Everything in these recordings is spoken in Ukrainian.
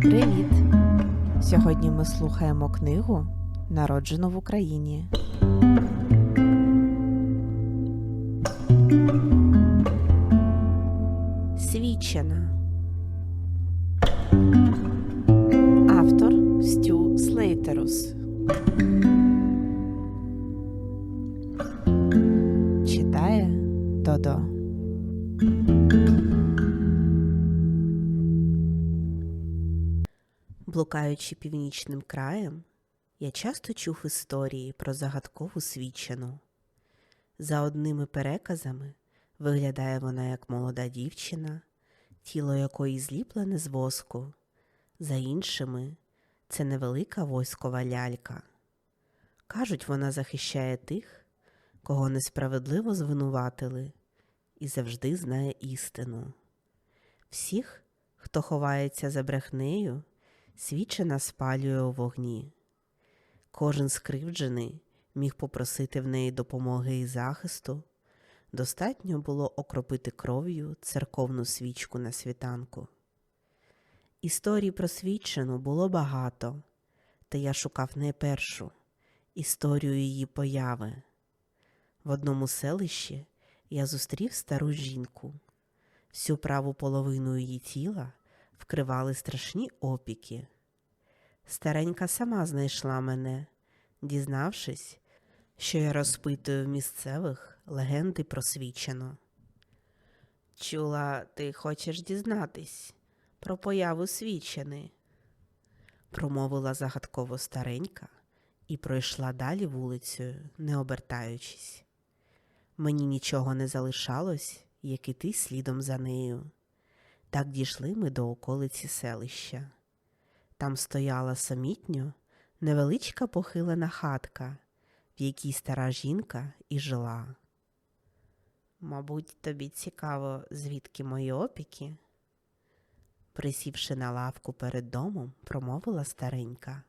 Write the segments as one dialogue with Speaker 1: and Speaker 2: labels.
Speaker 1: Привіт! Сьогодні ми слухаємо книгу Народжено в Україні. Свідчена. Автор Стю Слейтерус. Читає Додо. Блукаючи північним краєм, я часто чув історії про загадкову свідчену. За одними переказами виглядає вона як молода дівчина, тіло якої зліплене з воску, за іншими це невелика войскова лялька. Кажуть, вона захищає тих, кого несправедливо звинуватили, і завжди знає істину. Всіх, хто ховається за брехнею, свідчена спалює у вогні. Кожен скривджений міг попросити в неї допомоги і захисту. Достатньо було окропити кров'ю церковну свічку на світанку. Історій про свідчену було багато, та я шукав найпершу історію її появи. В одному селищі я зустрів стару жінку. Всю праву половину її тіла вкривали страшні опіки. Старенька сама знайшла мене, дізнавшись, що я розпитую в місцевих легенди про свідчену. Чула, ти хочеш дізнатись про появу свідчени, промовила загадково старенька і пройшла далі вулицею, не обертаючись. Мені нічого не залишалось, як іти слідом за нею. Так дійшли ми до околиці селища. Там стояла самітньо невеличка похилена хатка, в якій стара жінка і жила. Мабуть, тобі цікаво, звідки мої опіки? Присівши на лавку перед домом, промовила старенька.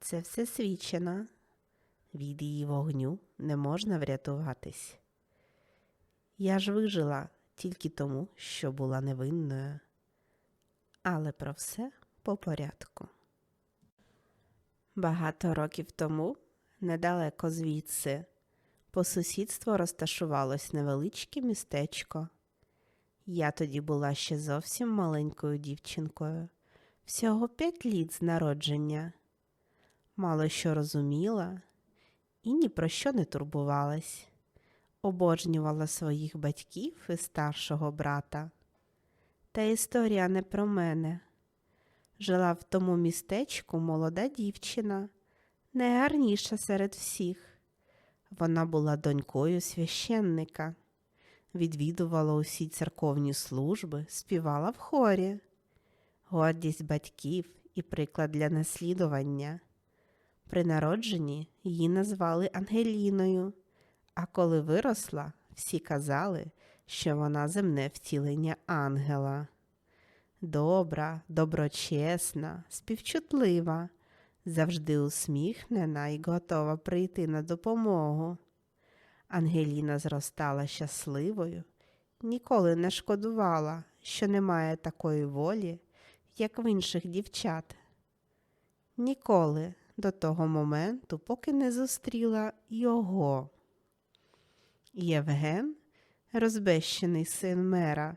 Speaker 1: Це все свідчено. Від її вогню не можна врятуватись. Я ж вижила тільки тому, що була невинною. Але про все по порядку. Багато років тому, недалеко звідси, по сусідству розташувалось невеличке містечко. Я тоді була ще зовсім маленькою дівчинкою, всього п'ять літ з народження. Мало що розуміла і ні про що не турбувалась обожнювала своїх батьків і старшого брата. Та історія не про мене. Жила в тому містечку молода дівчина, найгарніша серед всіх. Вона була донькою священника, відвідувала усі церковні служби, співала в хорі, гордість батьків і приклад для наслідування. При народженні її назвали Ангеліною. А коли виросла, всі казали, що вона земне втілення ангела. Добра, доброчесна, співчутлива, завжди усміхнена і готова прийти на допомогу. Ангеліна зростала щасливою, ніколи не шкодувала, що немає такої волі, як в інших дівчат. Ніколи до того моменту, поки не зустріла його. Євген, розбещений син мера,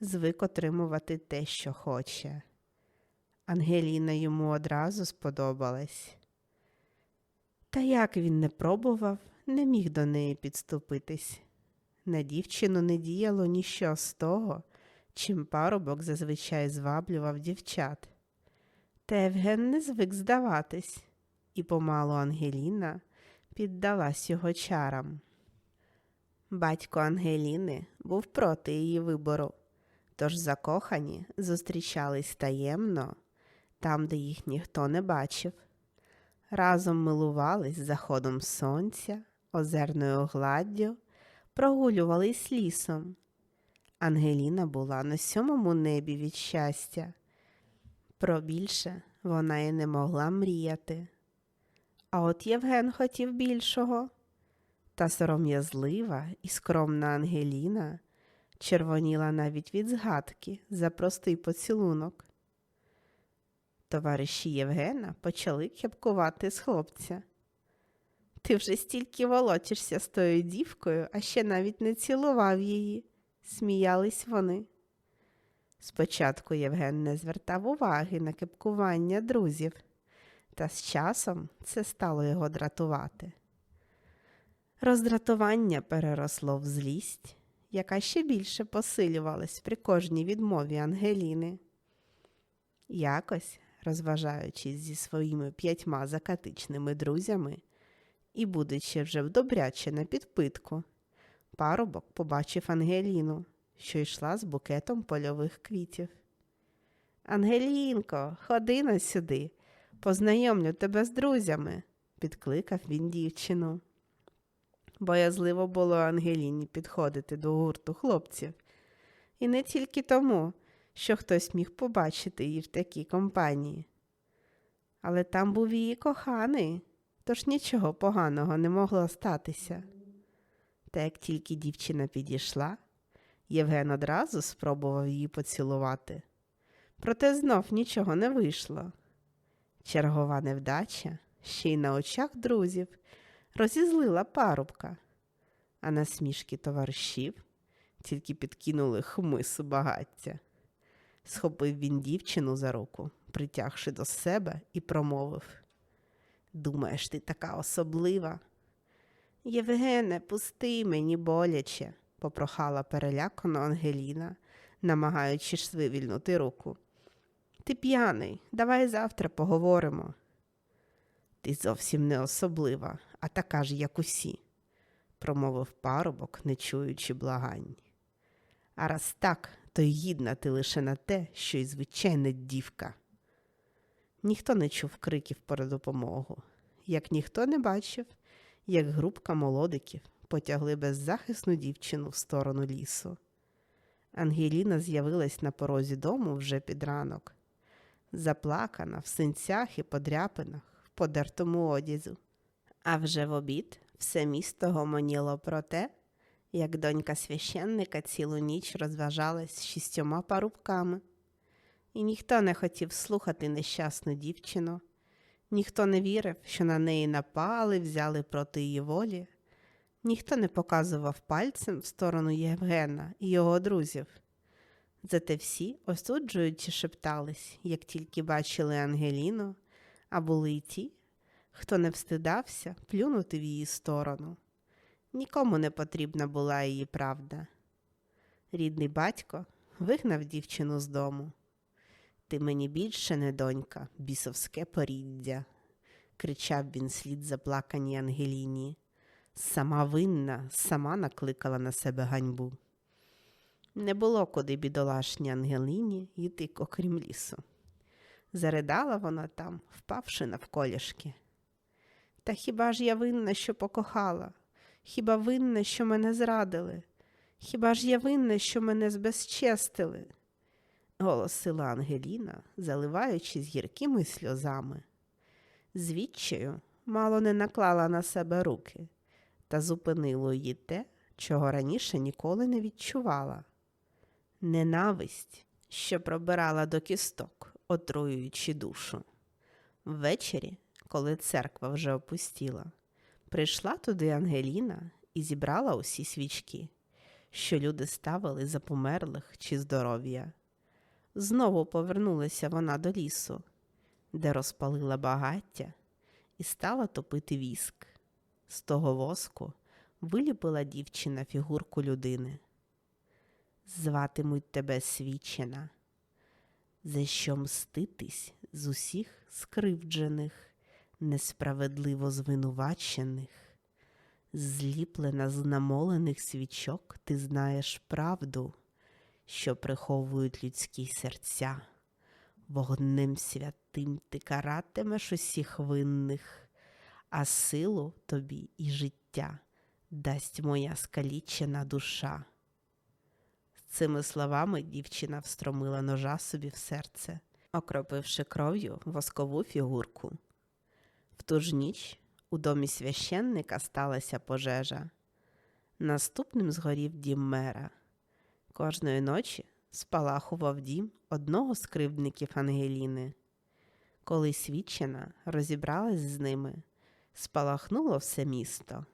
Speaker 1: звик отримувати те, що хоче. Ангеліна йому одразу сподобалась. Та як він не пробував, не міг до неї підступитись. На дівчину не діяло ніщо з того, чим парубок зазвичай зваблював дівчат. Та Євген не звик здаватись, і помалу Ангеліна піддалась його чарам. Батько Ангеліни був проти її вибору, тож закохані зустрічались таємно, там, де їх ніхто не бачив. Разом милувались заходом сонця, озерною гладдю, прогулювались лісом. Ангеліна була на сьомому небі від щастя. Про більше вона й не могла мріяти. А от Євген хотів більшого. Та сором'язлива і скромна Ангеліна червоніла навіть від згадки за простий поцілунок. Товариші Євгена почали кепкувати з хлопця. Ти вже стільки волочишся з тою дівкою, а ще навіть не цілував її, сміялись вони. Спочатку Євген не звертав уваги на кепкування друзів, та з часом це стало його дратувати. Роздратування переросло в злість, яка ще більше посилювалась при кожній відмові Ангеліни. Якось, розважаючись зі своїми п'ятьма закатичними друзями і будучи вже добряче на підпитку, парубок побачив Ангеліну, що йшла з букетом польових квітів. Ангелінко, ходи на сюди, познайомлю тебе з друзями, підкликав він дівчину. Боязливо було Ангеліні підходити до гурту хлопців, і не тільки тому, що хтось міг побачити її в такій компанії. Але там був її коханий, тож нічого поганого не могло статися. Та як тільки дівчина підійшла, Євген одразу спробував її поцілувати. Проте знов нічого не вийшло. Чергова невдача ще й на очах друзів розізлила парубка, а насмішки товаришів тільки підкинули хмису багаття. Схопив він дівчину за руку, притягши до себе, і промовив Думаєш, ти така особлива? Євгене, пусти мені боляче, попрохала перелякано Ангеліна, намагаючись вивільнути руку. Ти п'яний, давай завтра поговоримо. Ти зовсім не особлива, а така ж, як усі, промовив парубок, не чуючи благань. А раз так, то й гідна ти лише на те, що й звичайна дівка. Ніхто не чув криків про допомогу, як ніхто не бачив, як групка молодиків потягли беззахисну дівчину в сторону лісу. Ангеліна з'явилась на порозі дому вже під ранок, заплакана в синцях і подряпинах, в подертому одязу. А вже в обід все місто гомоніло про те, як донька священника цілу ніч розважалась з шістьома парубками. І ніхто не хотів слухати нещасну дівчину, ніхто не вірив, що на неї напали, взяли проти її волі, ніхто не показував пальцем в сторону Євгена і його друзів. Зате всі, осуджуючи, шептались, як тільки бачили Ангеліну, а були й ті, хто не встидався плюнути в її сторону. Нікому не потрібна була її правда. Рідний батько вигнав дівчину з дому. Ти мені більше не донька, бісовське поріддя, кричав він слід заплаканій Ангеліні. Сама винна, сама накликала на себе ганьбу. Не було куди бідолашній Ангеліні йти, окрім лісу. Заридала вона там, впавши навколішки. Та хіба ж я винна, що покохала? Хіба винна, що мене зрадили? Хіба ж я винна, що мене збезчестили? голосила Ангеліна, заливаючись гіркими сльозами. Звідчаю мало не наклала на себе руки та зупинило її те, чого раніше ніколи не відчувала. Ненависть, що пробирала до кісток, отруюючи душу. Ввечері, коли церква вже опустіла, прийшла туди Ангеліна і зібрала усі свічки, що люди ставили за померлих чи здоров'я. Знову повернулася вона до лісу, де розпалила багаття і стала топити віск. З того воску виліпила дівчина фігурку людини. Зватимуть тебе свічена, за що мститись з усіх скривджених, несправедливо звинувачених, зліплена з намолених свічок, ти знаєш правду, що приховують людські серця. Вогнем святим ти каратимеш усіх винних, а силу тобі і життя дасть моя скалічена душа. З цими словами дівчина встромила ножа собі в серце, окропивши кров'ю воскову фігурку. В ту ж ніч у домі священника сталася пожежа. Наступним згорів дім мера. Кожної ночі спалахував дім одного з кривдників Ангеліни. Коли свідчена розібралась з ними, спалахнуло все місто.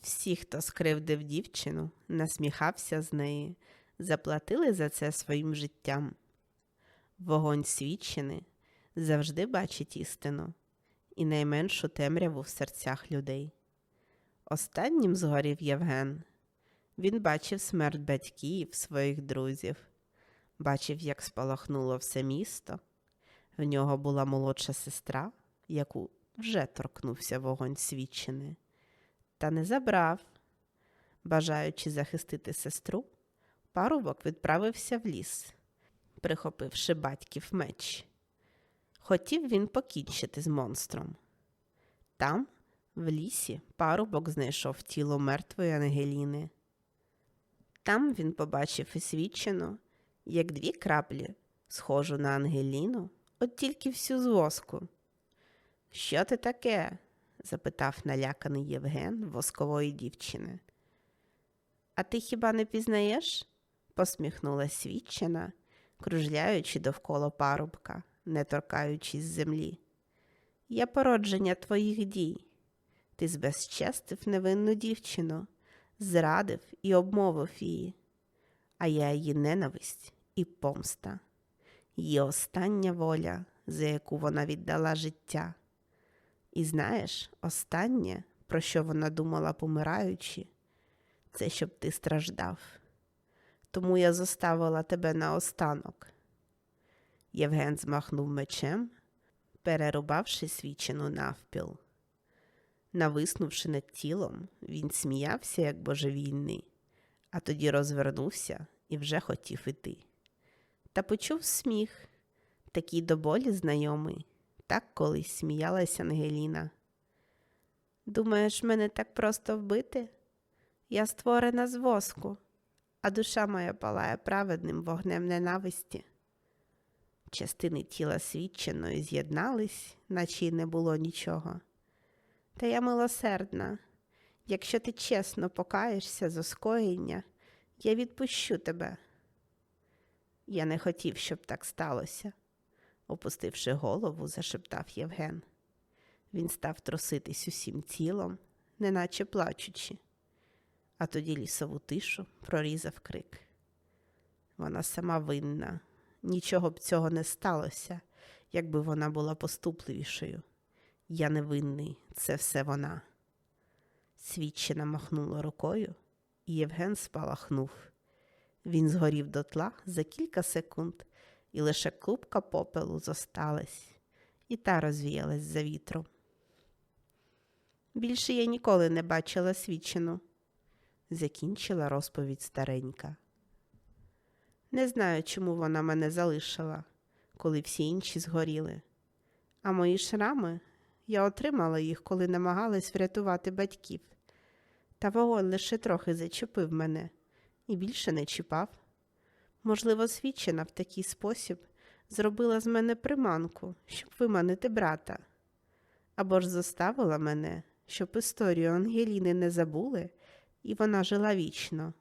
Speaker 1: Всі, хто скривдив дівчину, насміхався з неї, заплатили за це своїм життям. Вогонь свідчини завжди бачить істину і найменшу темряву в серцях людей. Останнім згорів Євген. Він бачив смерть батьків, своїх друзів, бачив, як спалахнуло все місто. В нього була молодша сестра, яку вже торкнувся вогонь свідчини, та не забрав. Бажаючи захистити сестру, парубок відправився в ліс, прихопивши батьків меч. Хотів він покінчити з монстром. Там, в лісі, парубок знайшов тіло мертвої Ангеліни. Там він побачив і свідчену, як дві краплі, схожу на Ангеліну, от тільки всю з воску. Що ти таке? запитав наляканий Євген воскової дівчини. А ти хіба не пізнаєш? посміхнулась свідчена, кружляючи довкола парубка, не торкаючись землі. Я породження твоїх дій. Ти збезчестив невинну дівчину, зрадив і обмовив її, а я її ненависть і помста, її остання воля, за яку вона віддала життя. І знаєш, останнє, про що вона думала, помираючи, це щоб ти страждав. Тому я зоставила тебе наостанок. Євген змахнув мечем, перерубавши свічину навпіл. Нависнувши над тілом, він сміявся, як божевільний, а тоді розвернувся і вже хотів іти. Та почув сміх, такий до болі знайомий, так колись сміялася Ангеліна. Думаєш, мене так просто вбити? Я створена з воску, а душа моя палає праведним вогнем ненависті. Частини тіла свідченої з'єднались, наче й не було нічого. Та я милосердна. Якщо ти чесно покаєшся за скоєння, я відпущу тебе. Я не хотів, щоб так сталося, опустивши голову, зашептав Євген. Він став труситись усім тілом, неначе плачучи, а тоді лісову тишу прорізав крик. Вона сама винна, нічого б цього не сталося, якби вона була поступливішою. Я невинний, це все вона. Свідчина махнула рукою, і Євген спалахнув. Він згорів дотла за кілька секунд, і лише клубка попелу зосталась, і та розвіялась за вітром. Більше я ніколи не бачила свідчину, закінчила розповідь старенька. Не знаю, чому вона мене залишила, коли всі інші згоріли. А мої шрами я отримала їх, коли намагалась врятувати батьків. Та вогонь лише трохи зачепив мене і більше не чіпав. Можливо, свідчена в такий спосіб зробила з мене приманку, щоб виманити брата, або ж заставила мене, щоб історію Ангеліни не забули, і вона жила вічно.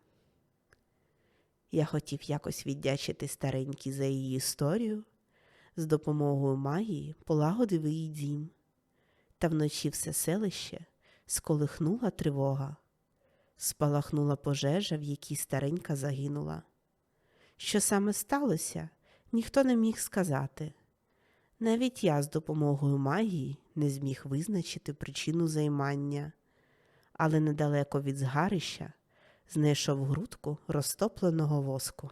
Speaker 1: Я хотів якось віддячити старенькій за її історію, з допомогою магії полагодив її дім, та вночі все селище сколихнула тривога, спалахнула пожежа, в якій старенька загинула. Що саме сталося, ніхто не міг сказати. Навіть я з допомогою магії не зміг визначити причину займання, але недалеко від згарища знайшов грудку розтопленого воску.